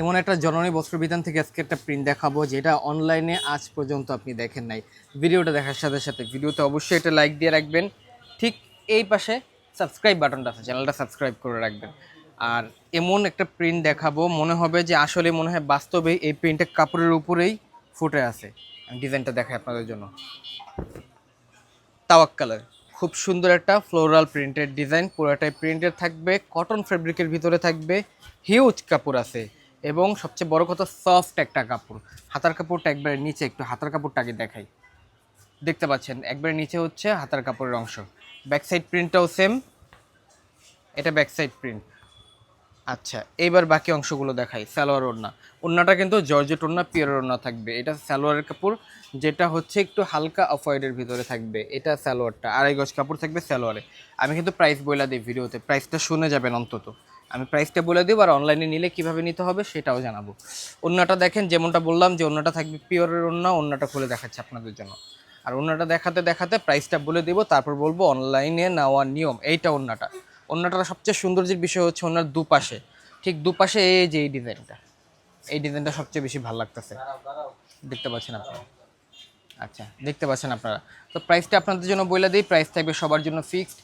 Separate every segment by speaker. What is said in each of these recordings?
Speaker 1: এমন একটা জননী বস্ত্রবিধান থেকে আজকে একটা প্রিন্ট দেখাবো, যেটা অনলাইনে আজ পর্যন্ত আপনি দেখেন নাই। ভিডিওটা দেখার সাথে সাথে ভিডিওতে অবশ্যই এটা লাইক দিয়ে রাখবেন। ঠিক এই পাশে সাবস্ক্রাইব বাটনটা আছে চ্যানেলটা সাবস্ক্রাইব করে রাখবেন। আর এমন একটা প্রিন্ট দেখাবো, মনে হবে যে আসলে মনে হয় বাস্তবে এই প্রিন্টটা কাপড়ের উপরেই ফুটে আছে। ডিজাইনটা দেখাই আপনাদের জন্য। তাওয়াক কালার খুব সুন্দর একটা ফ্লোরাল প্রিন্টেড ডিজাইন পুরোটাই প্রিন্টেড থাকবে কটন ফেব্রিকের ভিতরে থাকবে হিউজ কাপড় আছে। এবং সবচেয়ে বড় কথা সফট একটা কাপড়। হাতার কাপড়টা একবারে নিচে, একটু হাতার কাপড়টা আগে দেখাই। দেখতে পাচ্ছেন, একবারে নিচে হচ্ছে হাতার কাপড়ের অংশ। ব্যাক সাইড প্রিন্টটাও সেম এটা ব্যাক সাইড প্রিন্ট আচ্ছা এইবার বাকি অংশগুলো দেখাই, সালোয়ার ওড়না। ওড়নাটা কিন্তু জর্জেট ওড়না, পিওর ওড়না থাকবে। এটা সালোয়ারের কাপড়, যেটা হচ্ছে একটু হালকা অফয়েডের ভিতরে থাকবে। এটা সালোয়ারটা, আড়াই গজ কাপড় থাকবে সালোয়ারে। আমি কিন্তু প্রাইস বলে দিই ভিডিওতে প্রাইসটা শুনে যাবেন অন্তত। আমি প্রাইসটা বলে দিব আর অনলাইনে নিলে কীভাবে নিতে হবে সেটাও জানাব। ওড়নাটা দেখেন, যেমনটা বললাম যে ওড়নাটা থাকবে পিওরের ওড়না ওড়নাটা খুলে দেখাচ্ছি আপনাদের জন্য। আর ওড়নাটা দেখাতে দেখাতে প্রাইসটা বলে দেবো, তারপর বলব অনলাইনে নেওয়ার নিয়ম, এইটা ওড়নাটা ওড়নাটার সবচেয়ে সৌন্দর্যের বিষয় হচ্ছে ওনার দুপাশে। ঠিক দুপাশে এই যে এই ডিজাইনটা এই ডিজাইনটা সবচেয়ে বেশি ভালো লাগতেছে। দেখতে পাচ্ছেন আপনারা? আচ্ছা দেখতে পাচ্ছেন আপনারা। তো প্রাইসটা আপনাদের জন্য বলে দিই প্রাইস থাকবে সবার জন্য ফিক্সড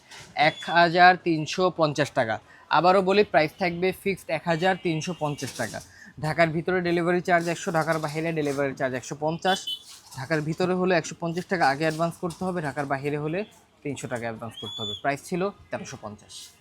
Speaker 1: এক হাজার তিনশো পঞ্চাশ টাকা। আবারও বলি প্রাইস থাকবে ফিক্সড এক হাজার তিনশো পঞ্চাশ টাকা। ঢাকার ভিতরে ডেলিভারি চার্জ একশো, ঢাকার বাইরে ডেলিভারি চার্জ একশো পঞ্চাশ। ঢাকার ভিতরে হলে একশো পঞ্চাশ টাকা আগে অ্যাডভান্স করতে হবে, ঢাকার বাইরে হলে তিনশো টাকা অ্যাডভান্স করতে হবে। প্রাইস ছিল তেরোশো পঞ্চাশ।